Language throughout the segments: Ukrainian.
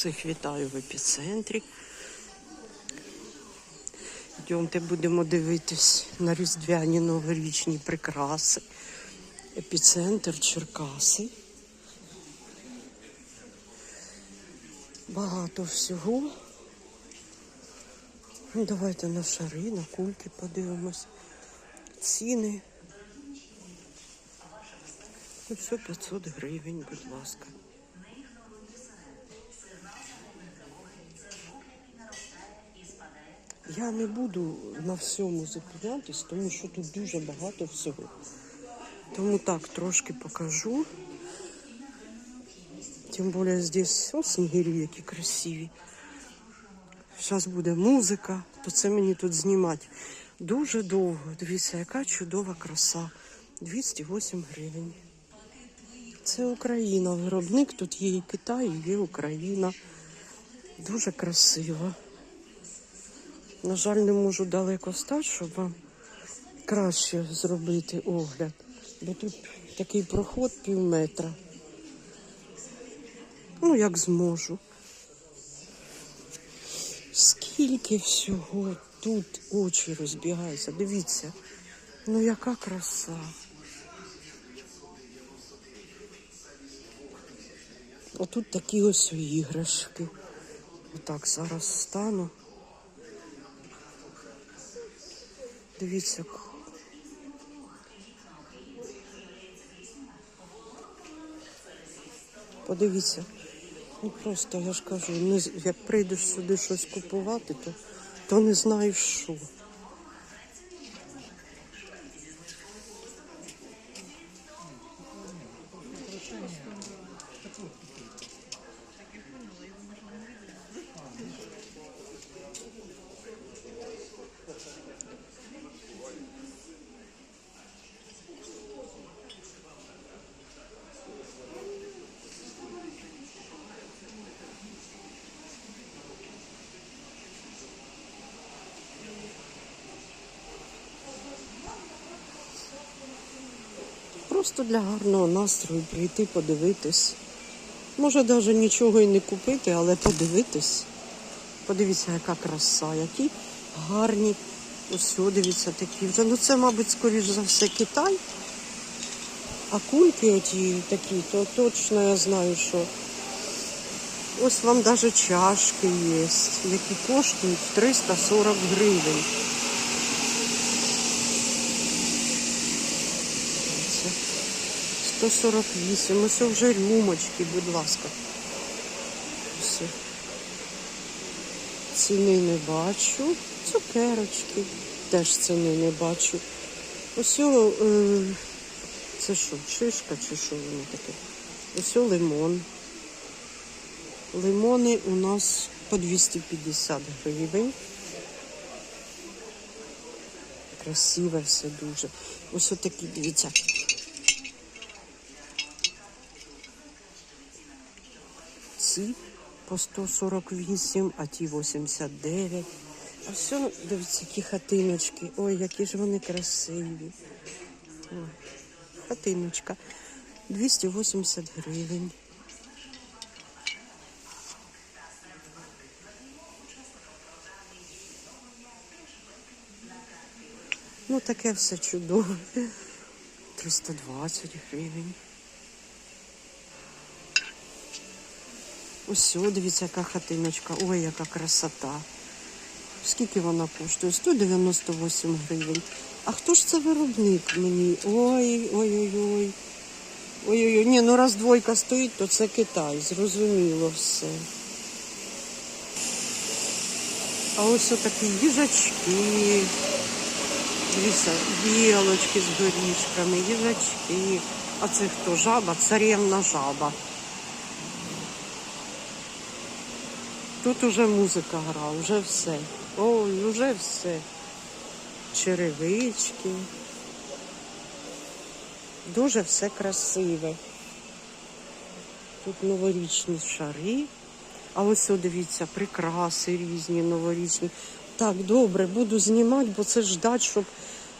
Всіх вітаю в епіцентрі. Йдемте будемо дивитись на різдвяні новорічні прикраси. Епіцентр Черкаси. Багато всього. Давайте на шари, на кульки подивимось. Ціни. Ось 500 гривень, будь ласка. Я не буду на всьому зупинятись, тому що тут дуже багато всього. Тому так трошки покажу. Тим більше здесь о, снігирі, які красиві. Зараз буде музика, то це мені тут знімати. Дуже довго. Дивіться, яка чудова краса. 208 гривень. Це Україна. Виробник тут є і Китай, і є Україна. Дуже красиво. На жаль, не можу далеко стати, щоб вам краще зробити огляд. Бо тут такий проход пів метра. Ну, як зможу. Скільки всього тут очі розбігаються. Дивіться, ну яка краса. Отут такі ось іграшки. Отак зараз стану. Дивіться. Подивіться. Ну просто я ж кажу, не, як прийдеш сюди щось купувати, то, то не знаєш що. Просто для гарного настрою прийти, подивитись. Може навіть нічого і не купити, але подивитись. Подивіться, яка краса, які гарні. Ось, дивіться, такі вже. Ну це, мабуть, скоріш за все, Китай. А кульки оті такі, то точно я знаю, що. Ось вам навіть чашки є, які коштують 340 гривень. Це 148. Ось вже рюмочки, будь ласка. Ось. Ціни не бачу. Цукерочки. Теж ціни не бачу. Ось о, е, це що, шишка чи що воно таке? Ось о, лимон. Лимони у нас по 250 гривень. Красиве все дуже. Ось отакі, дивіться. Ці по 148, а ті 89. А все, дивіться, які хатиночки. Ой, які ж вони красиві. Ой, хатиночка. 280 гривень. Ну, таке все чудове. 320 гривень. Ось, дивіться, яка хатиночка. Ой, яка красота. Скільки вона коштує? 198 гривень. А хто ж це виробник мені? Ой, ой-ой-ой. Ой-ой-ой. Ні, ну раз двойка стоїть, то це Китай. Зрозуміло все. А ось отакі їжачки. Дивіться, білочки з горішками, їжачки. А це хто? Жаба? Царівна жаба. Тут уже музика гра, вже все. Ой, вже все. Черевички. Дуже все красиве. Тут новорічні шари. А ось дивіться, прикраси різні новорічні. Так, добре, буду знімати, бо це ждать, щоб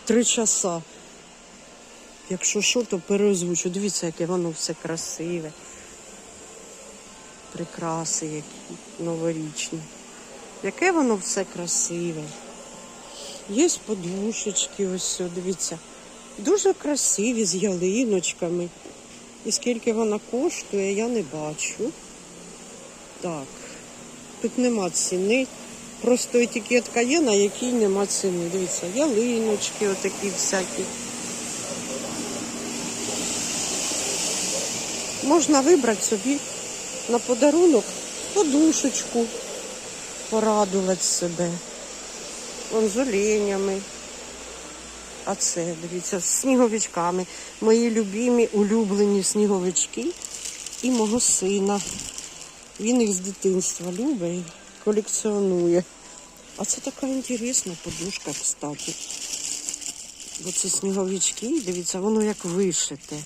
три часа. Якщо що, то переозвучу. Дивіться, яке воно все красиве. Прикраси які новорічні. Яке воно все красиве. Є подушечки, ось, дивіться. Дуже красиві з ялиночками. І скільки вона коштує, я не бачу. Так, тут нема ціни. Просто етикетка є, на якій нема ціни. Дивіться, ялиночки отакі всякі. Можна вибрати собі на подарунок подушечку, порадувати себе. Вон з. А це, дивіться, з сніговичками. Мої любимі, улюблені сніговички і мого сина. Він їх з дитинства любить колекціонує. А це така інтересна подушка, кстати. Бо це сніговички, дивіться, воно як вишите.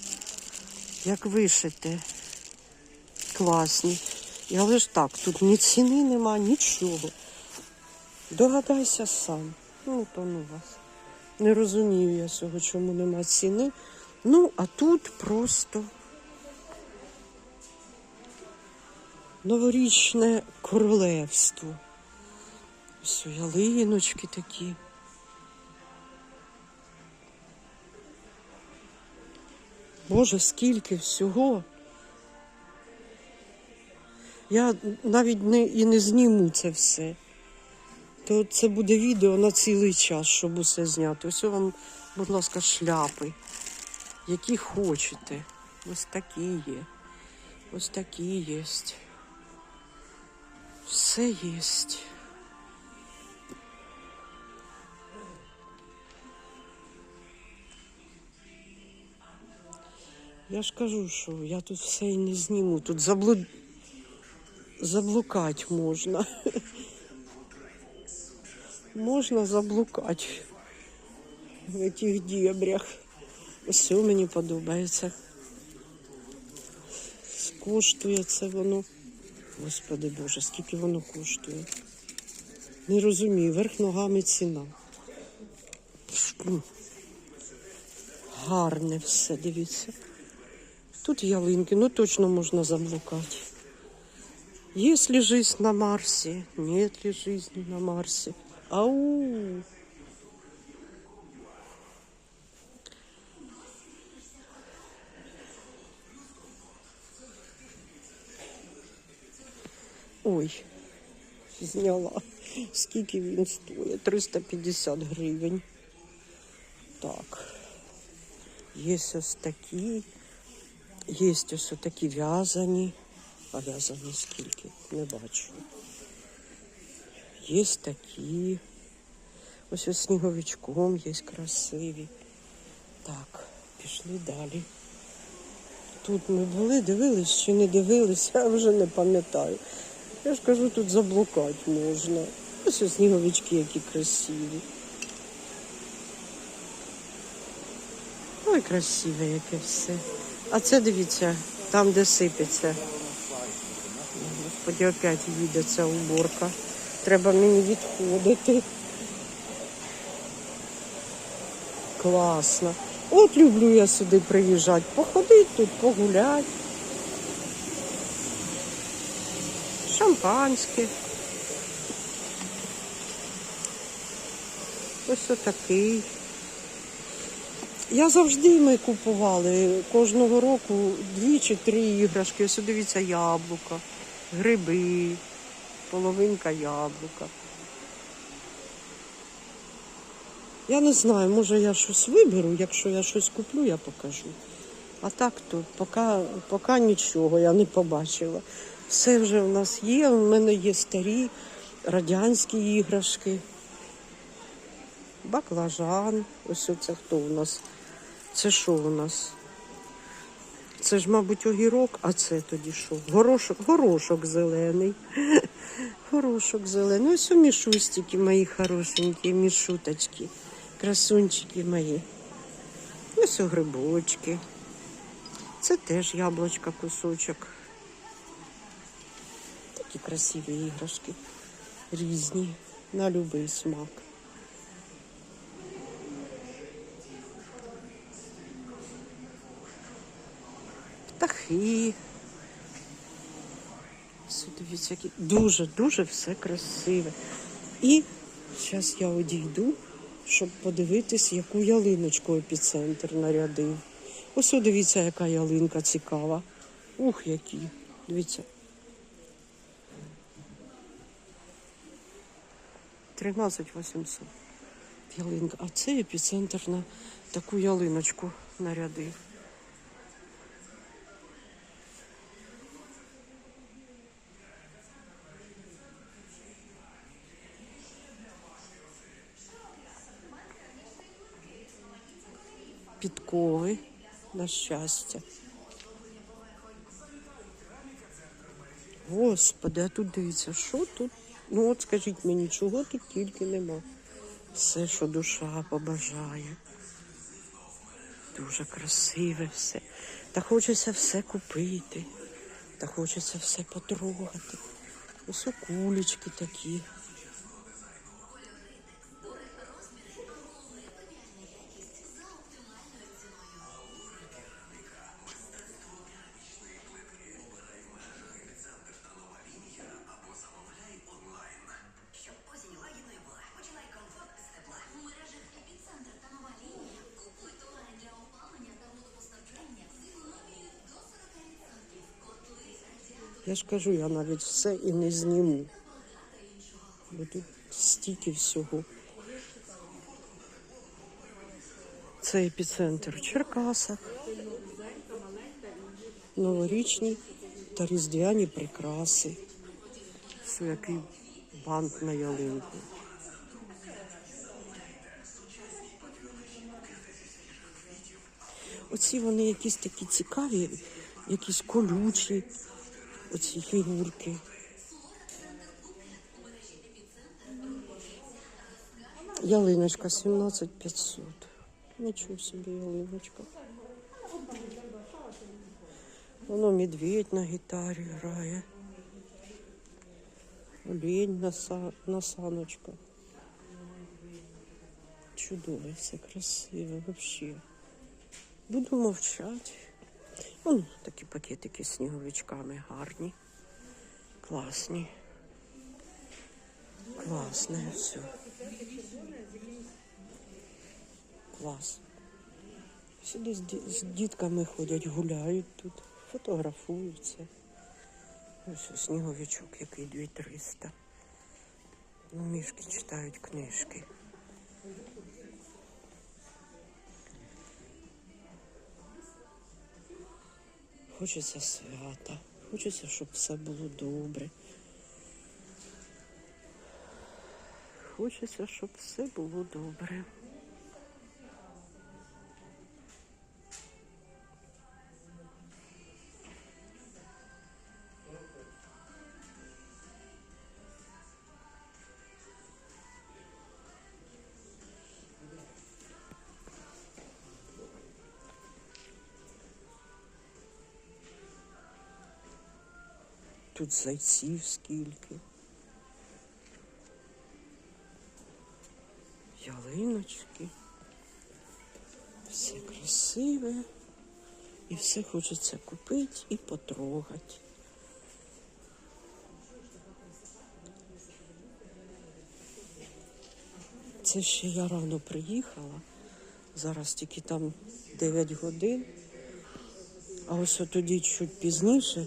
Як вишите. Класні. І Але ж так, тут ні ціни нема, нічого. Догадайся сам. Ну, то ну вас. Не розумію я цього, чому нема ціни. Ну, а тут просто новорічне королевство. Ось ялиночки такі. Боже, скільки всього. Я навіть не, і не зніму це все. То це буде відео на цілий час, щоб усе зняти. Ось вам, будь ласка, шляпи, які хочете. Ось такі є. Ось такі є. Все є. Я ж кажу, що я тут все і не зніму. Тут заблуд... заблукать можна. Можна заблукати в цих дібрях. Все мені подобається. Коштує це воно. Господи Боже, скільки воно коштує. Не розумію, верх ногами ціна. Гарне все, дивіться. Тут ялинки, ну точно можна заблукати. Есть ли жизнь на Марсе? Нет ли жизни на Марсе? Ау! Ой, зняла. Скільки він стоїть? 350 гривень. Так. Є ось такі. Є ось такі в'язані. А в'язані скільки? Не бачу. Є такі. Ось ось сніговичком є красиві. Так, пішли далі. Тут ми були, дивились чи не дивились, я вже не пам'ятаю. Я ж кажу, тут заблукати можна. Ось ось сніговички, які красиві. Ой, красиве яке все. А це дивіться, там, де сипеться. Господи, опять їде ця уборка. Треба мені відходити. Класно. От люблю я сюди приїжджати. Походити тут, погуляти. Шампанське. Ось отакий. Я завжди ми купували кожного року дві чи три іграшки. Ось дивіться яблука, гриби, половинка яблука. Я не знаю, може я щось виберу, якщо я щось куплю, я покажу. А так то поки, поки нічого я не побачила. Все вже в нас є, у мене є старі радянські іграшки. Баклажан. Ось це хто у нас? Це що у нас? Це ж, мабуть, огірок, а це тоді що? Горошок, горошок зелений. Горошок зелений. Ось у мішустики мої хорошенькі, мішуточки. Красунчики мої. Ось у грибочки. Це теж яблучка кусочок. Такі красиві іграшки. Різні, на будь-який смак. Птахи. Ось дивіться, які дуже-дуже все красиве. І зараз я одійду, щоб подивитись, яку ялиночку епіцентр нарядив. Ось дивіться, яка ялинка цікава. Ух, які. Дивіться. 13 800 ялинка. А це епіцентр на таку ялиночку нарядив. Підкови на щастя. Господи, а тут дивіться, що тут? Ну от скажіть мені, чого тут тільки нема. Все, що душа побажає. Дуже красиве все. Та хочеться все купити. Та хочеться все потрогати. Ось кулечки такі. Я ж кажу, я навіть все і не зніму. Бо тут стільки всього. Це епіцентр в Черкасах. Новорічні та різдвяні прикраси. Це який бант на ялинку. Оці вони якісь такі цікаві, якісь колючі, оці фігурки. Ялиночка 17500. Нічого собі ялиночка. Воно медведь на гітарі грає. Олень на, са... на саночка. Чудове, все красиве вообще. Буду мовчати. Вон такі пакетики з сніговичками гарні. Класні. Класне все. Клас. Сюди з, ді- з дітками ходять, гуляють тут, фотографуються. Ось сніговичок, який 2300. Ну, мішки читають книжки. Хочеться свята, хочеться, щоб все було добре. Хочеться, щоб все було добре. Тут зайців скільки. Ялиночки. Все красиве. І все хочеться купити і потрогати. Це ще я рано приїхала. Зараз тільки там 9 годин. А ось тоді чуть пізніше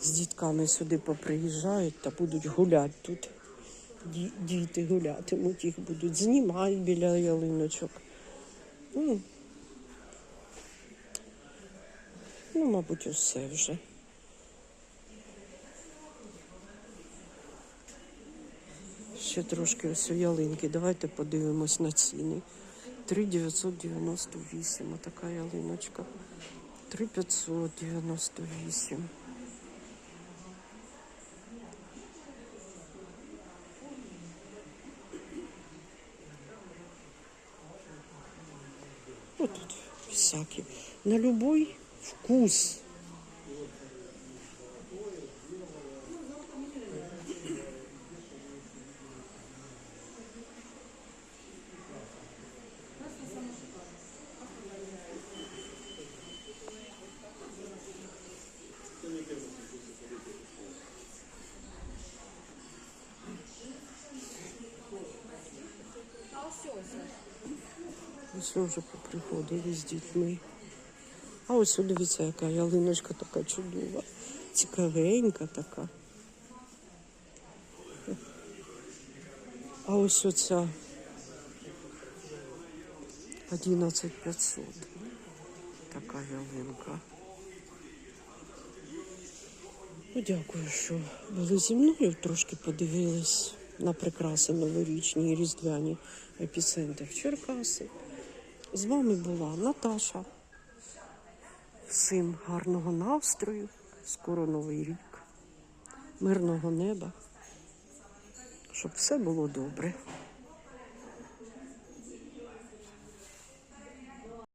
з дітками сюди поприїжджають та будуть гуляти тут. Діти гулятимуть, їх будуть знімати біля ялиночок. Ну, ну, мабуть, усе вже. Ще трошки ось у ялинки. Давайте подивимось на ціни. 3,998 отака ялиночка. 3,598. Вот тут всякие. На любой вкус. Ось вже поприходили з дітьми. А ось дивіться, яка ялиночка така чудова. Цікавенька така. А ось оця 11500. Така ялинка. Ну, дякую, що були зі мною. Трошки подивились на прикраси новорічні і різдвяні епіцентр Черкаси. З вами була Наташа. Всім гарного настрою, скоро новий рік, мирного неба, щоб все було добре.